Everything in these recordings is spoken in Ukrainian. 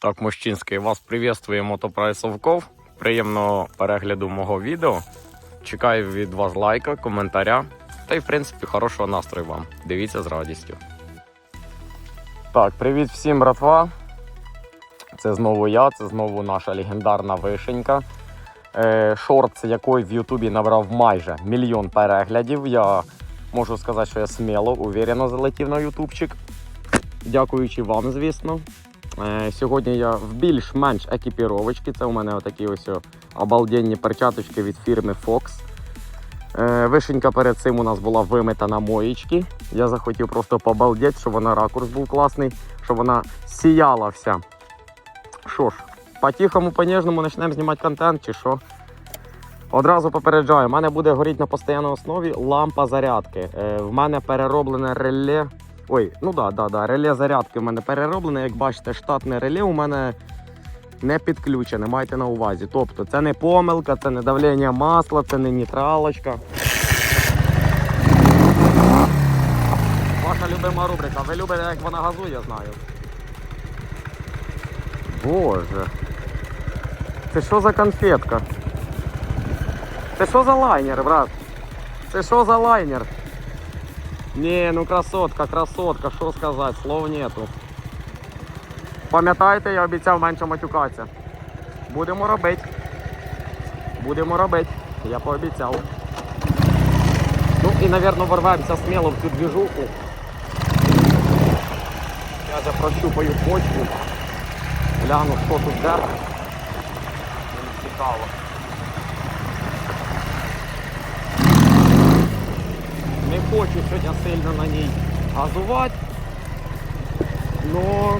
Так, Мужчинський, вас приветствує Мотопрайс Совков. Приємного перегляду мого відео. Чекаю від вас лайка, коментаря та й, в принципі, хорошого настрою вам. Дивіться з радістю. Так, привіт всім, братва. Це знову я, це знову наша легендарна вишенька. Е, шорт, який в Ютубі набрав майже мільйон переглядів. Я можу сказати, що я сміло, уверено залетів на ютубчик. Дякуючи вам, звісно. Е, Сьогодні я в більш-менш екіпіровочці. Це у мене отакі ось обалденні перчаточки від фірми Fox. Е, Вишенька перед цим у нас була вимита на моєчки. Я захотів просто побалдеть, щоб вона ракурс був класний, щоб вона сіяла вся. Що ж, по-тихому, по-ніжному почнемо знімати контент чи що. Одразу попереджаю, в мене буде горіти на постійній основі лампа зарядки. Е, в мене перероблене реле. Ой, ну да, да, да, реле зарядки в мене перероблене. Як бачите, штатне реле у мене не підключене, майте на увазі. Тобто це не помилка, це не давлення масла, це не нейтралочка. Ваша любима рубрика. Ви любите, як вона газує, я знаю. Боже. Це що за конфетка? Це що за лайнер, брат? Це що за лайнер? Не, ну красотка, красотка, що сказати, слов нету. Пам'ятаєте, я обіцяв менше матюкатися. Будемо робити. Будемо робити. Я пообіцяв. Ну і, напевно, ворвемося сміло в цю двіжуху. Я вже прощупаю почву. Гляну, що тут де. Цікаво. Хочу сьогодні сильно на ній газувати. Но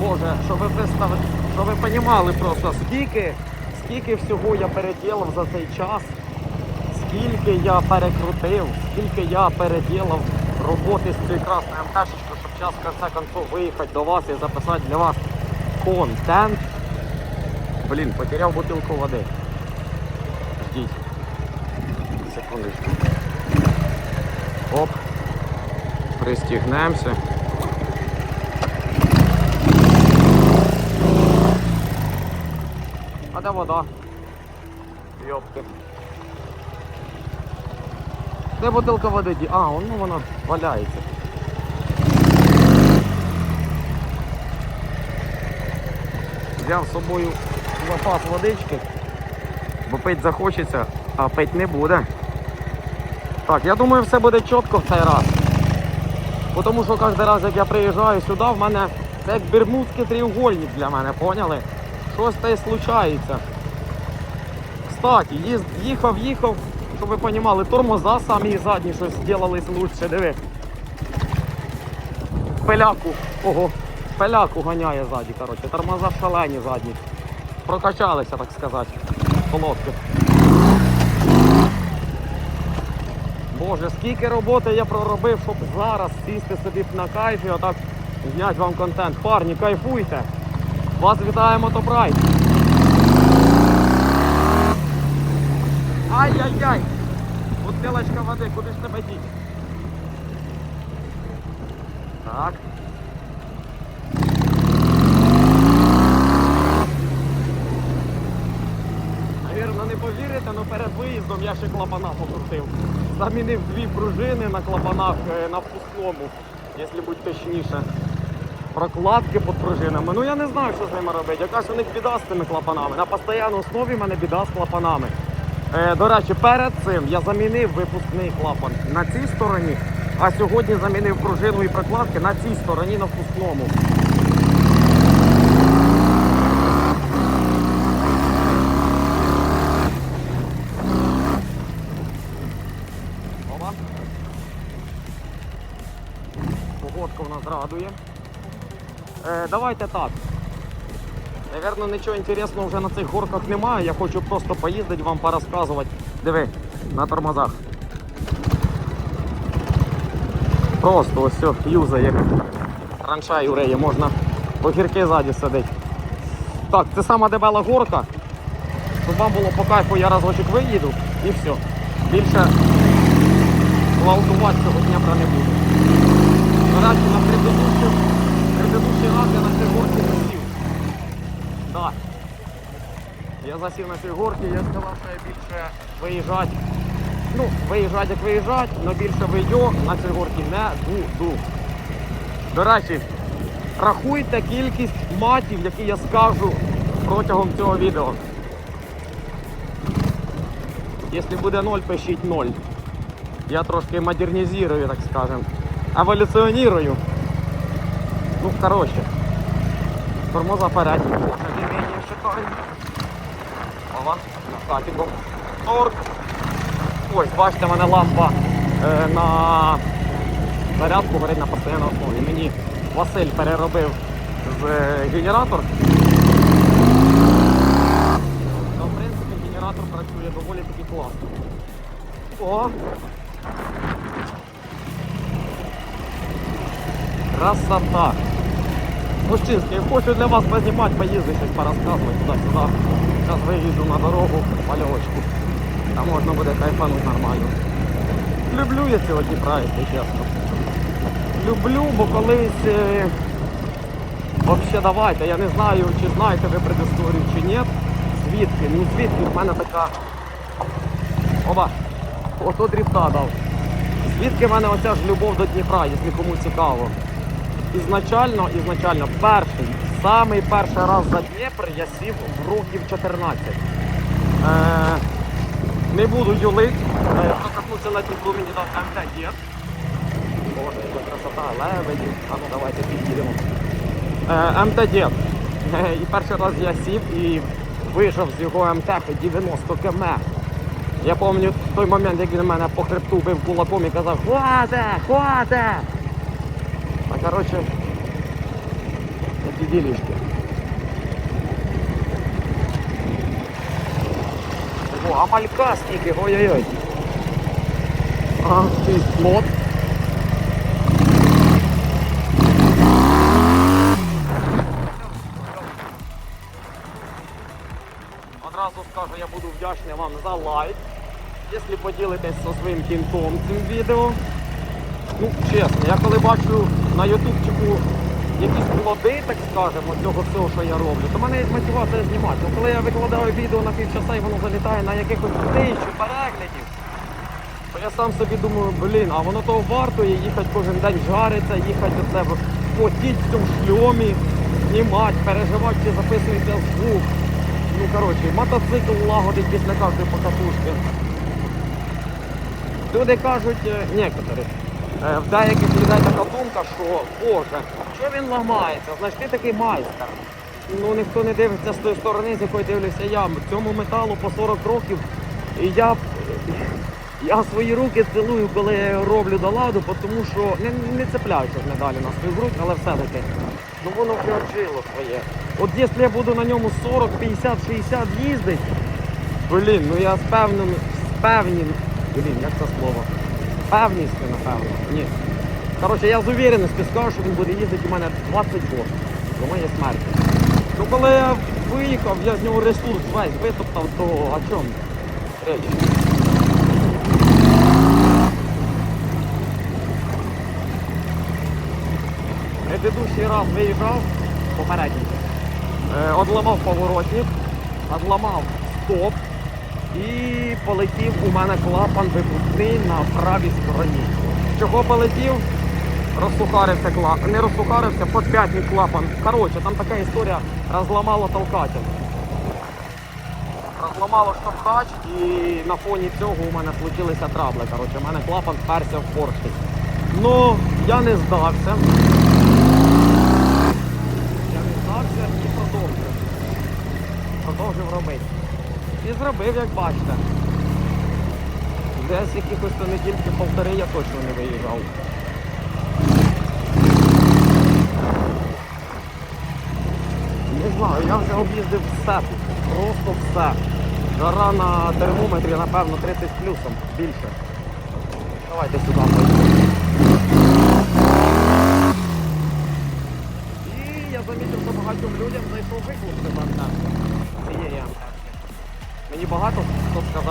Боже, щоб ви представили, щоб ви розуміли просто, скільки, скільки всього я переділав за цей час, скільки я перекрутив, скільки я переділав роботи з цією красною МТшечкою, щоб час в конце концов виїхати до вас і записати для вас контент. Блін, потеряв бутилку води. Ждіть. Секундочку. Оп. Пристігнемося. А де вода? Йопки. Де бутилка води? А, ну вона валяється. Взяв з собою запас водички, бо пить захочеться, а пить не буде. Так, я думаю, все буде чітко в цей раз. Тому що кожен раз, як я приїжджаю сюди, в мене це як бермудський треугольник для мене, поняли? Щось й случається. Кстати, їхав, їхав, щоб ви розуміли, тормоза самі задні щось зробились лучше, диви. Пеляку, ого, пеляку ганяє ззаді, коротше, тормоза шалені задні. Прокачалися, так сказати, колодки. Боже, скільки роботи я проробив, щоб зараз сісти собі на кайфі, отак зняти вам контент. Парні, кайфуйте! Вас вітає Мотопрайд! Ай-яй-яй! Бутилочка води, куди ж тебе діть? Так. Навірно, не повірите, але перед я ще клапана покрутив. Замінив дві пружини на клапанах е, на впускному, якщо бути точніше. Прокладки під пружинами. Ну я не знаю, що з ними робити. Якась у них біда з цими клапанами. На постійній основі в мене біда з клапанами. Е, до речі, перед цим я замінив випускний клапан на цій стороні, а сьогодні замінив пружину і прокладки на цій стороні на впускному. Опа. Погодка у нас радує. Е, давайте так. Наверно, нічого інтересного вже на цих горках немає. Я хочу просто поїздити, вам порозказувати. Диви, на тормозах. Просто ось все, юзає. Ранша юреє, можна огірки ззаді сидить. Так, це сама дебела горка. Щоб вам було по кайфу, я разочок виїду і все. Більше гвалтувати цього Дніпра не буду. До на предыдущий, раз я на цій горці засів. Да. Я засів на цій горці, я сказав, що я більше виїжджати. Ну, виїжджати як виїжджати, але більше вийду на цій горці не буду. До речі, рахуйте кількість матів, які я скажу протягом цього відео. Якщо буде 0, пишіть 0. Я трошки модернізую, так скажем. Еволюціонірую. Ну, коротше. Тормоза передні. Може, менее шикарні. Ова, накатиком. Торк. Ось, бачите, в мене лампа е, на зарядку горить на постійній основі. Мені Василь переробив з е, генератор. Ну, в принципі, генератор працює доволі таки класно. О! Красота! Мужчинський, я хочу для вас познімати, поїздити, щось порозказувати туди-сюди. Зараз виїду на дорогу, пальовочку. Там можна буде кайфанути нормально. Люблю я цього Дніпра, якщо чесно. Люблю, бо колись. Е... Вообще давайте, я не знаю, чи знаєте ви предісторію чи ні. Звідки? Ну звідки в мене така. Оба! Ото дрібта дав. Звідки в мене оця ж любов до Дніпра, якщо кому цікаво. Ізначально, ізначально, перший, самий перший раз за Дніпр я сів в років 14. Е, не буду юлить, е, прокатнувся на Дніпру, мені дав МТ дід. Боже, яка красота, лебеді. А ну давайте під'їдемо. Е, МТ дід. Е, і перший раз я сів і вийшов з його МТ 90 км. Я пам'ятаю той момент, як він мене по хребту бив кулаком і казав Хвате! Хвате! А коротше, такі ділішки. О, а малька скільки, ой-ой-ой. А, ти плот. Одразу скажу, я буду вдячний вам за лайк. Якщо поділитесь зі своїм кінтом цим відео. Ну, чесно, я коли бачу на ютубчику якісь плоди, так скажемо, цього всього, що я роблю, то мене є мотивація знімати. Ну, коли я викладаю відео на півчаса і воно залітає на якихось тисячу переглядів, то я сам собі думаю, блін, а воно того вартує їхати кожен день жариться, їхати до себе, потіть в цьому шльомі, знімати, переживати, чи записується звук. Ну, коротше, мотоцикл лагодить після кожної покатушки. Люди кажуть, е, некоторі, в деяких людей така думка, що Боже, що він ламається? Значить ти такий майстер. Ну ніхто не дивиться з тої сторони, з якої дивлюся я. Цьому металу по 40 років. І я, я свої руки цілую, коли я роблю до ладу, тому що не, не цепляючись медалі на свою грудь, але все-таки. Ну воно вже отжило своє. От якщо я буду на ньому 40, 50, 60 їздити, блін, ну я з певним, блін, як це слово? Певністю, напевно. Ні. Коротше, я з увереністю скажу, що він буде їздити у мене 20 років до моєї смерті. Ну коли я виїхав, я з нього ресурс весь витоптав, то о чому? Речі. Предыдущий раз виїжджав, попередній. Е, Одламав поворотник, одламав стоп і полетів у мене клапан випускний на правій стороні. Чого полетів? Розсухарився клапан. Не розсухарився, подп'ятний клапан. Коротше, там така історія розламало толкатель. Розламало штовхач і на фоні цього у мене случилися трабли. Коротше, у мене клапан вперся в поршень. Ну, я не здався. Я не здався і продовжив. Продовжив робити. І зробив, як бачите. Десь якихось то недільки полтори я точно не виїжджав. Не знаю, я вже об'їздив все тут. Просто все. Жара на термометрі, напевно, 30 з плюсом, більше. Давайте сюди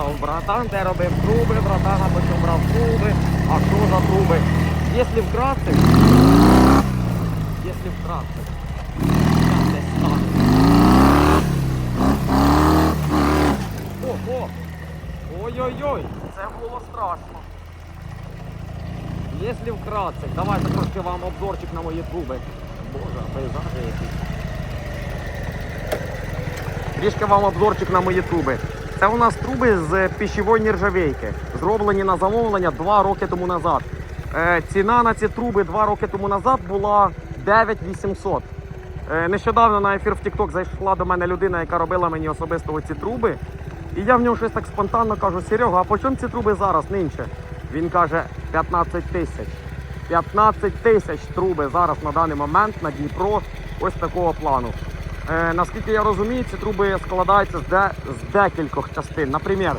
Сказав, братан, де робив труби, братан, а потім брав труби. А що за труби? Якщо вкратце, якщо вкратце, там десь стане. Ого! Ой-ой-ой! Це було страшно. Якщо вкратце, давайте трошки вам обзорчик на мої труби. Боже, пейзажі якісь. Трішки вам обзорчик на мої труби. Це у нас труби з пищевої нержавейки, зроблені на замовлення 2 роки тому назад. Е, ціна на ці труби 2 роки тому назад була 9800. Е, нещодавно на ефір в TikTok зайшла до мене людина, яка робила мені особисто ці труби. І я в нього щось так спонтанно кажу: Серега, а по чому ці труби зараз нинче? Він каже 15 тисяч. 15 тисяч труби зараз на даний момент на Дніпро ось такого плану. Е, наскільки я розумію, ці труби складаються з, де, з декількох частин. Наприклад,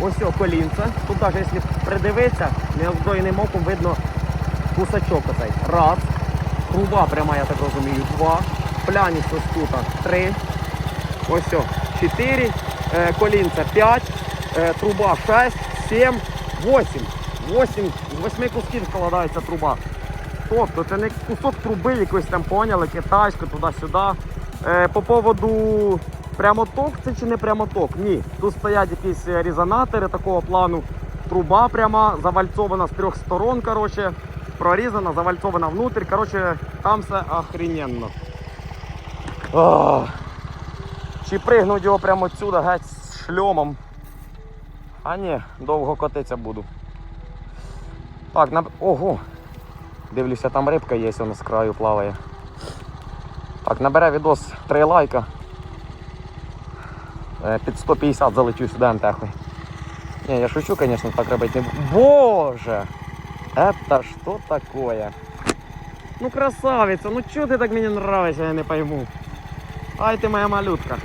ось о колінце. Тут навіть якщо придивитися, неозброєним оком видно кусачок оцей. Раз. Труба пряма, я так розумію, два. Пляність ось тут три. Ось о, чотири. Е, колінце п'ять. Е, труба шесть, сім, восім. Восім. З восьми кусків складається труба. Тобто це не кусок труби якось там поняли, китайську, туди-сюди. Е, по поводу прямоток це чи не прямоток? Ні. Тут стоять якісь е, резонатори такого плану. Труба пряма, завальцована з трьох сторон, коротше, прорізана, завальцована внутрь. Коротше, там все охрененно. Чи пригнуть його прямо отсюди, геть з шльомом. А ні, довго котитися буду. Так, на... ого. Дивлюся, там рибка є, вона з краю плаває. Так, набере відос 3 лайка. Е, Під 150 залечу сюди антехою. Ні, я шучу, звісно, так робити не буду. Боже! Это что такое? Ну красавица, ну чого ти так мені нравишься, я не пойму. Ай ти моя малютка.